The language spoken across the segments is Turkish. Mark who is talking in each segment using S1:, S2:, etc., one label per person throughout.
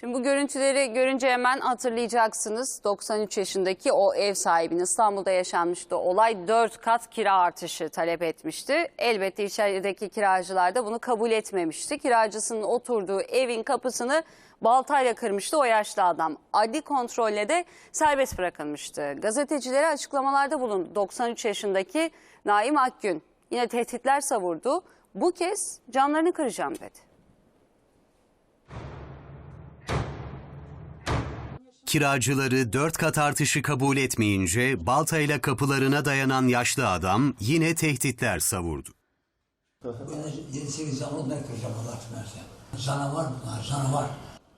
S1: Şimdi bu görüntüleri görünce hemen hatırlayacaksınız. 93 yaşındaki o ev sahibinin İstanbul'da yaşanmıştı. Olay 4 kat kira artışı talep etmişti. Elbette içerideki kiracılar da bunu kabul etmemişti. Kiracısının oturduğu evin kapısını baltayla kırmıştı o yaşlı adam. Adli kontrolle de serbest bırakılmıştı. Gazetecilere açıklamalarda bulundu 93 yaşındaki Naim Akgün. Yine tehditler savurdu. Bu kez canlarını kıracağım dedi.
S2: Kiracıları dört kat artışı kabul etmeyince baltayla kapılarına dayanan yaşlı adam yine tehditler savurdu.
S3: Ben 7-8 zaman ben kıracağım Allah versen. Canavar bunlar, canavar.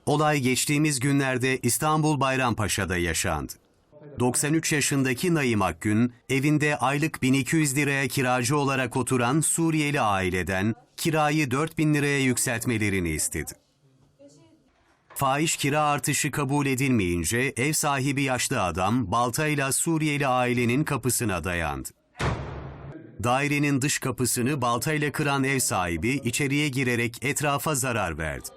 S2: Olay geçtiğimiz günlerde İstanbul Bayrampaşa'da yaşandı. 93 yaşındaki Naim Akgün, evinde aylık 1200 liraya kiracı olarak oturan Suriyeli aileden kirayı 4000 liraya yükseltmelerini istedi. Fahiş kira artışı kabul edilmeyince ev sahibi yaşlı adam baltayla Suriyeli ailenin kapısına dayandı. Dairenin dış kapısını baltayla kıran ev sahibi içeriye girerek etrafa zarar verdi.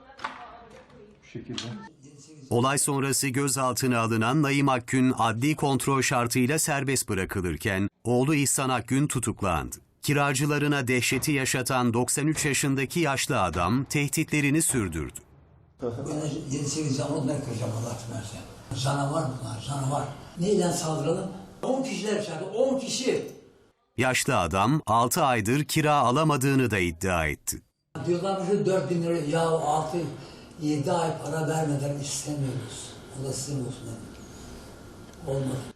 S2: Olay sonrası gözaltına alınan Naim Akgün adli kontrol şartıyla serbest bırakılırken oğlu İhsan Akgün tutuklandı. Kiracılarına dehşeti yaşatan 93 yaşındaki yaşlı adam tehditlerini sürdürdü.
S3: Ben 7-8 zaman ben kıracağım Allah versen. Canavar bunlar, canavar. Neyle saldıralım? 10 kişiler içeride, 10 kişi.
S2: Yaşlı adam 6 aydır kira alamadığını da iddia etti.
S3: Diyorlarmış ki 4 bin lira, ya 6, 7 ay para vermeden istemiyoruz. Allah sizin olsun. Olmadı.